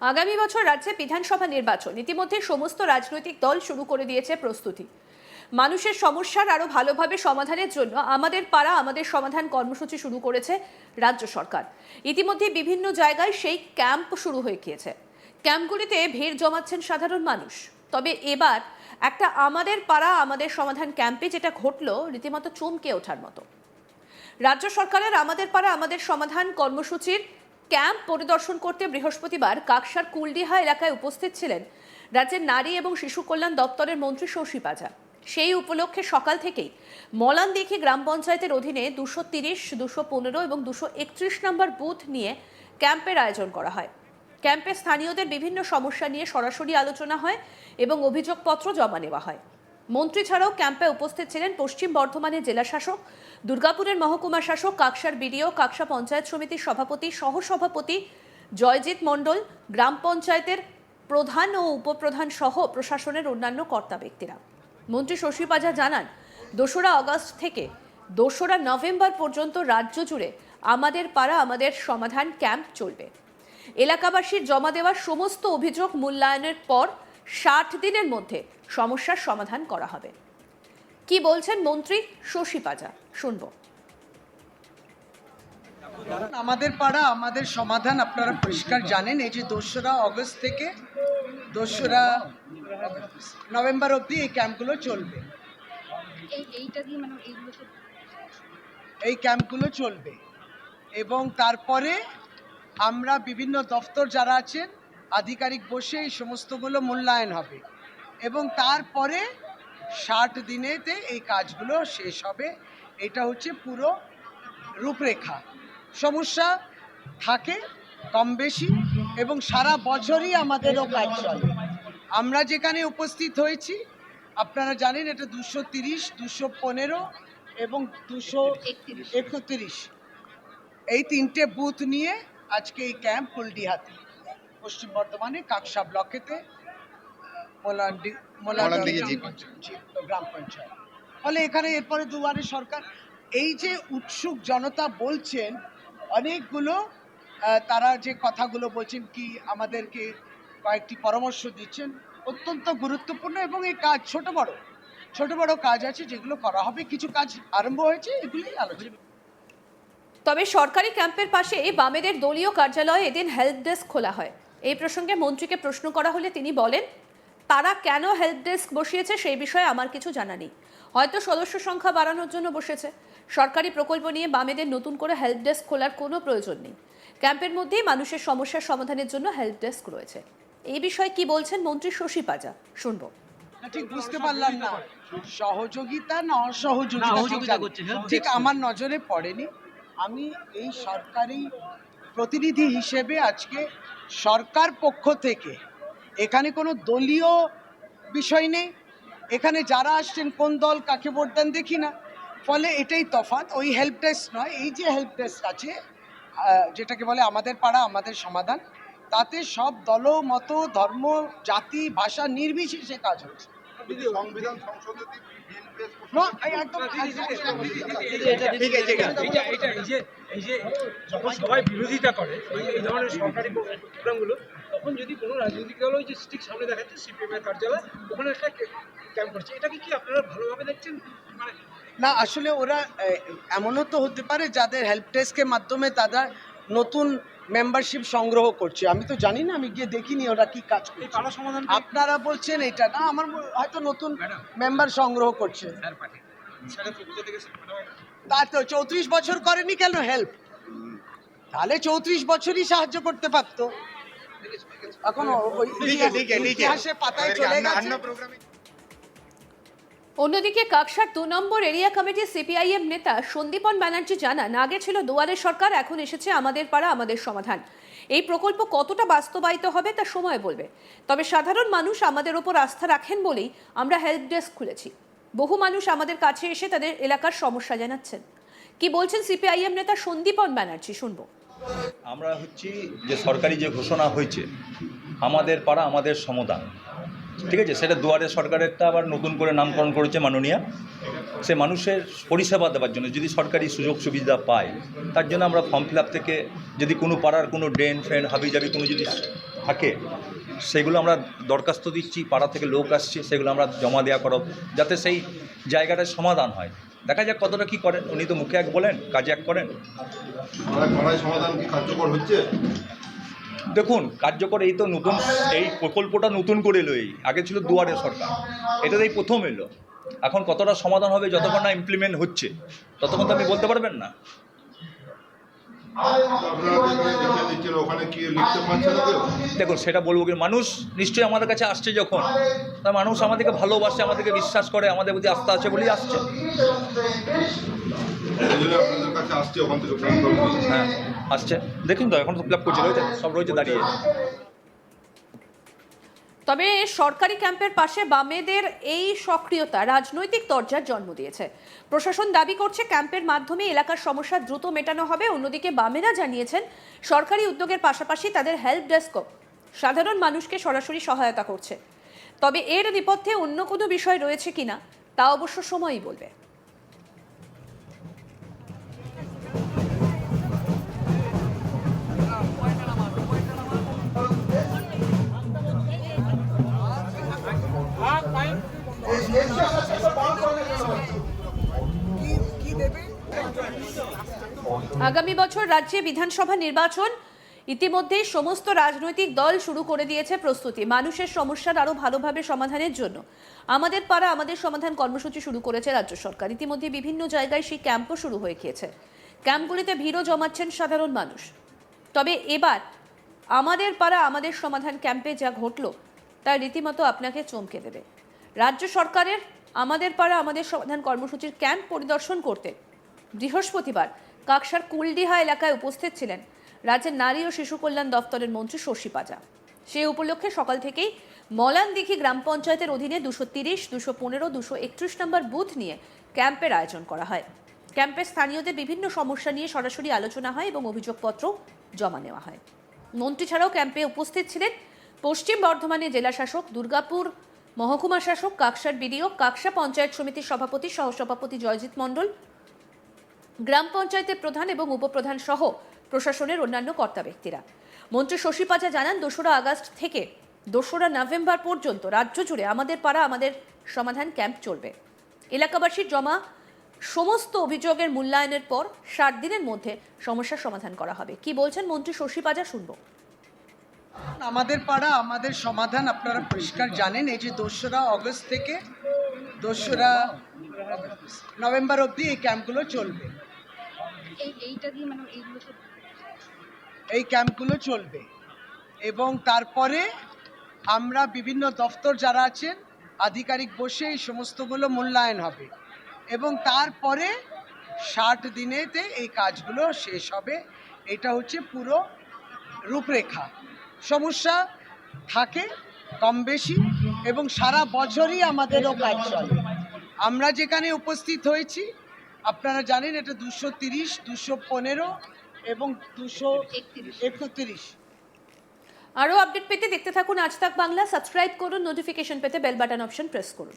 আগামী বছর রাজ্যে বিধানসভা নির্বাচন। ইতিমধ্যে সমস্ত রাজনৈতিক দল শুরু করে দিয়েছে প্রস্তুতি। মানুষের সমস্যার আরও ভালোভাবে সমাধানের জন্য আমাদের পাড়া, আমাদের সমাধান কর্মসূচি শুরু করেছে রাজ্য সরকার। ইতিমধ্যে বিভিন্ন জায়গায় সেই ক্যাম্প শুরু হয়ে গিয়েছে। ক্যাম্পগুলিতে ভিড় জমাচ্ছেন সাধারণ মানুষ। তবে এবার একটা আমাদের পাড়া, আমাদের সমাধান ক্যাম্পে যেটা ঘটলো, রীতিমতো চমকে ওঠার মতো। রাজ্য সরকারের আমাদের পাড়া, আমাদের সমাধান কর্মসূচির ক্যাম্প পরিদর্শন করতে বৃহস্পতিবার কাকসার কুলডিহা এলাকায় উপস্থিত ছিলেন রাজ্যের নারী এবং শিশু কল্যাণ দপ্তরের মন্ত্রী শশী পাজা। সেই উপলক্ষে সকাল থেকেই মলানদিঘি গ্রাম পঞ্চায়েতের অধীনে দুশো তিরিশ, দুশো পনেরো এবং দুশো একত্রিশ নম্বর বুথ নিয়ে ক্যাম্পের আয়োজন করা হয়। ক্যাম্পে স্থানীয়দের বিভিন্ন সমস্যা নিয়ে সরাসরি আলোচনা হয় এবং অভিযোগপত্র জমা নেওয়া হয়। মন্ত্রী ছাড়াও ক্যাম্পে উপস্থিত ছিলেন পশ্চিম বর্ধমানের জেলা শাসক দুর্গাপুরের মহকুমা শাসক, কাকসার বিডিও, কাকসা পঞ্চায়েত সমিতির সভাপতি, সহসভাপতি জয়জিৎ মণ্ডল, গ্রাম পঞ্চায়েতের প্রধান ও উপপ্রধান সহ প্রশাসনের অন্যান্য কর্তা ব্যক্তিরা। মন্ত্রী শশী পাজা জানান, দোসরা আগস্ট থেকে দোসরা নভেম্বর পর্যন্ত রাজ্য জুড়ে আমাদের পাড়া, আমাদের সমাধান ক্যাম্প চলবে। এলাকাবাসীর জমা দেওয়ার সমস্ত অভিযোগ মূল্যায়নের পর ষাট দিনের মধ্যে সমস্যার সমাধান করা হবে। কি বলছেন মন্ত্রী? শশী পাজা শুনব। আমাদের পাড়া আমাদের সমাধান আপনারা পরিষ্কার জানেন। এই যে দোসরা অগস্ট থেকে দোসরা নভেম্বর অবধি এই ক্যাম্পগুলো চলবে। এই এইটা দিয়ে মানে এইগুলো সব এই ক্যাম্পগুলো চলবে। এবং তারপরে আমরা বিভিন্ন দপ্তর যারা আছেন আধিকারিক বসে এই সমস্তগুলো মূল্যায়ন হবে। এবং তারপরে ষাট দিনেতে এই কাজগুলো শেষ হবে। এটা হচ্ছে পুরো রূপরেখা। সমস্যা থাকে কম বেশি এবং সারা বছরই আমাদেরও কাজ চলে। আমরা যেখানে উপস্থিত হয়েছি, আপনারা জানেন এটা দুশো তিরিশ, দুশো পনেরো এবং দুশো একত্রিশ। এই তিনটে বুথ নিয়ে আজকে এই ক্যাম্প কুলডিহাতে পশ্চিম বর্ধমানে কাকসা ব্লকেতে মোলান্ডি মোলানডিঘি জি জি, গ্রাম পঞ্চায়েত। ফলে এখানে এরপরে দুয়ারে সরকার এই যে উৎসুক জনতা বলছেন অনেকগুলো তারা যে কথাগুলো বলছেন কি আমাদেরকে কয়েকটি পরামর্শ দিচ্ছেন অত্যন্ত গুরুত্বপূর্ণ এবং এই কাজ ছোট বড়। ছোট বড় কাজ আছে যেগুলো করা হবে কিছু কাজ আরম্ভ হয়েছে এগুলি আলোচনা। তবে সরকারি ক্যাম্পের পাশে বামেদের দলীয় কার্যালয়ে এদিন হেল্প ডেস্ক খোলা হয়। এই প্রসঙ্গে মন্ত্রীকে প্রশ্ন করা হলে তিনি বলেন তারা কেন হেল্প ডেস্ক বসিয়েছে সেই বিষয়ে আমার কিছু জানা নেই। হয়তো সদস্য সংখ্যা বাড়ানোর জন্য বসেছে। সরকারি প্রকল্প নিয়ে বামেদের নতুন করে হেল্প ডেস্ক খোলার কোনো প্রয়োজন নেই। ক্যাম্পের মধ্যেই মানুষের সমস্যার সমাধানের জন্য হেল্প ডেস্ক রয়েছে। এই বিষয়ে কি বলছেন মন্ত্রী শশী পাজা? শুনব। ঠিক বুঝতে পারলাম না। সহযোগিতা না অসহযোগিতা? ঠিক help ঠিক। আমার নজরে পড়েনি। আমি এই সরকারি প্রতিনিধি হিসেবে আজকে সরকার পক্ষ থেকে এখানে কোনো দলীয় বিষয় নেই এখানে যারা আসছেন কোন দল কাকে ভোট দেন দেখি না ফলে এটাই তফাত ওই হেল্প ডেস্ক নয় এই যে হেল্প ডেস্ক আছে যেটাকে বলে আমাদের পাড়া আমাদের সমাধান তাতে সব দল মত ধর্ম জাতি ভাষা নির্বিশেষে কাজ হচ্ছে যখন সবাই বিরোধিতা করে এই ধরনের সরকারি প্রোগ্রামগুলো তখন যদি কোনো রাজনৈতিক দল ওই যে ঠিক সামনে দেখাচ্ছে সিপিএম এর কার্যালয় ওখানে একটা ক্যাম্প করছে এটাকে কি আপনারা ভালোভাবে দেখছেন? মানে না আসলে ওরা এমনও তো হতে পারে যাদের হেল্প ডেস্কের মাধ্যমে তারা নতুন মেম্বারশিপ সংগ্রহ করছে। আমি তো জানি না আমি গিয়ে দেখিনি ওরা কি কাজ করছে। আপনারা বলছেন এটা না আমার হয়তো নতুন মেম্বার সংগ্রহ করছে। তা তো চৌত্রিশ বছর করেনি কেন হেল্প তাহলে চৌত্রিশ বছরই সাহায্য করতে পারতো। এখন পাতায় চলে গেছে। অন্যদিকে কাকসার দু নম্বর এরিয়া কমিটির সিপিআইএম নেতা সন্দীপন ব্যানার্জি জানান আগে ছিল দুয়ারে সরকার এখন এসেছে আমাদের পাড়া আমাদের সমাধান। এই প্রকল্প কতটা বাস্তবায়িত হবে তা সময় বলবে। তবে সাধারণ মানুষ আমাদের ওপর আস্থা রাখেন বলেই আমরা হেল্প ডেস্ক খুলেছি। বহু মানুষ আমাদের কাছে এসে তাদের এলাকার সমস্যা জানাচ্ছেন। কি বলছেন সিপিআইএম নেতা সন্দীপন ব্যানার্জি? শুনব। আমরা হচ্ছি যে সরকারি যে ঘোষণা হয়েছে, আমাদের পাড়া আমাদের সমাধান ঠিক আছে? সেটা দুয়ারে সরকারেরটা আবার নতুন করে নামকরণ করেছে মাননীয়া। সে মানুষের পরিষেবা দেওয়ার জন্য, যদি সরকারি সুযোগ সুবিধা পায়, তার জন্য আমরা ফর্ম ফিল থেকে যদি কোনো পাড়ার কোনো ড্রেন ফ্রেন হাবি জাবি কোনো যদি থাকে, সেগুলো আমরা দরখাস্ত দিচ্ছি, পাড়া থেকে লোক আসছে, সেগুলো আমরা জমা দেওয়া করব, যাতে সেই জায়গাটার সমাধান হয়। দেখা যাক কতটা কি করেন। উনি তো মুখে এক বলেন কাজে এক করেন। সমাধান কি কার্যকর হচ্ছে? দেখুন কার্যকর এই তো নতুন এই প্রকল্পটা নতুন করে এলো এই। আগে ছিল দুয়ারে সরকার। এটা এই প্রথম এলো। এখন কতটা সমাধান হবে যতক্ষণ না ইমপ্লিমেন্ট হচ্ছে ততক্ষণ তো আপনি বলতে পারবেন না। দেখুন, সেটা বলব কি মানুষ নিশ্চয়ই আমাদের কাছে আসছে যখন। তা মানুষ আমাদেরকে ভালোবাসে, আমাদেরকে বিশ্বাস করে, আমাদের প্রতি আস্থা আছে বলেই আসছে। হ্যাঁ আসছে। দেখুন তো, এখন তো ফিল আপ করছে, রয়েছে, সব রয়েছে দাঁড়িয়ে। তবে সরকারি ক্যাম্পের পাশে বামেদের এই সক্রিয়তা রাজনৈতিক দরজার জন্ম দিয়েছে। প্রশাসন দাবি করছে ক্যাম্পের মাধ্যমে এলাকার সমস্যা দ্রুত মেটানো হবে। অন্যদিকে বামেরা জানিয়েছেন, সরকারি উদ্যোগের পাশাপাশি তাদের হেল্প ডেস্কও সাধারণ মানুষকে সরাসরি সহায়তা করছে। তবে এর নেপথ্যে অন্য কোনো বিষয় রয়েছে কিনা, তা অবশ্য সময়ই বলবে। আগামী বছর রাজ্যে বিধানসভা নির্বাচন। ইতিমধ্যেই সমস্ত রাজনৈতিক দল শুরু করে দিয়েছে প্রস্তুতি। মানুষের সমস্যার আরও ভালোভাবে সমাধানের জন্য। আমাদের পাড়া, আমাদের সমাধান কর্মসূচি শুরু করেছে রাজ্য সরকার। ইতিমধ্যে বিভিন্ন জায়গায় সেই ক্যাম্পও শুরু হয়ে গিয়েছে। ক্যাম্পগুলিতে ভিড়ও জমাচ্ছেন সাধারণ মানুষ। তবে এবার আমাদের পাড়া, আমাদের সমাধান ক্যাম্পে যা ঘটল, তা রীতিমতো আপনাকে চমকে দেবে। রাজ্য সরকারের আমাদের পাড়া, আমাদের সমাধান কর্মসূচির ক্যাম্প পরিদর্শন করতে বৃহস্পতিবার কাকসার কুলডিহা এলাকায় উপস্থিত ছিলেন রাজ্যের নারী ও শিশু কল্যাণ দপ্তরের মন্ত্রী শশী পাজা। সেই উপলক্ষে সকাল থেকেই মলানদিঘি গ্রাম পঞ্চায়েতের অধীনে দুশো তিরিশ, দুশো পনেরো, দুশো একত্রিশ নম্বর বুথ নিয়ে ক্যাম্পের আয়োজন করা হয়। ক্যাম্পে স্থানীয়দের বিভিন্ন সমস্যা নিয়ে সরাসরি আলোচনা হয় এবং অভিযোগপত্র জমা নেওয়া হয়। মন্ত্রী ছাড়াও ক্যাম্পে উপস্থিত ছিলেন পশ্চিম বর্ধমানের জেলা শাসক, দুর্গাপুর মহকুমা শাসক, কাকসার বিডিও, কাকসা পঞ্চায়েত সমিতির সভাপতি, সহসভাপতি জয়জিৎ মণ্ডল গ্রাম পঞ্চায়েতের প্রধান এবং উপপ্রধান সহ প্রশাসনের অন্যান্য কর্তা ব্যক্তিরা। মন্ত্রী শশী পাজা জানান, দোসরা আগস্ট থেকে দোসরা নভেম্বর পর্যন্ত রাজ্য জুড়ে আমাদের পাড়া আমাদের সমাধান ক্যাম্প চলবে। এলাকাবাসীর জমা সমস্ত অভিযোগের মূল্যায়নের পর ষাট দিনের মধ্যে সমস্যার সমাধান করা হবে। কি বলছেন মন্ত্রী শশী পাজা, শুনব। আমাদের পাড়া আমাদের সমাধান আপনারা পরিষ্কার জানেন। এই যে দোসরা অগস্ট থেকে দোসরা নভেম্বর অবধি এই ক্যাম্পগুলো চলবে। এই মানে এই ক্যাম্পগুলো চলবে। এবং তারপরে আমরা বিভিন্ন দফতর যারা আছেন আধিকারিক বসে এই সমস্তগুলো মূল্যায়ন হবে। এবং তারপরে ষাট দিনেতে এই কাজগুলো শেষ হবে। এটা হচ্ছে পুরো রূপরেখা। সমস্যা থাকে কম বেশি এবং সারা বছরই আমাদেরও কাজ চলে। আমরা যেখানে উপস্থিত হয়েছি, আপনারা জানেন এটা দুশো তিরিশ, দুশো পনেরো এবং দুশো একত্রিশ। আরও আপডেট পেতে দেখতে থাকুন আজ তাক বাংলা, সাবস্ক্রাইব করুন, নোটিফিকেশন পেতে বেল বাটন অপশন প্রেস করুন।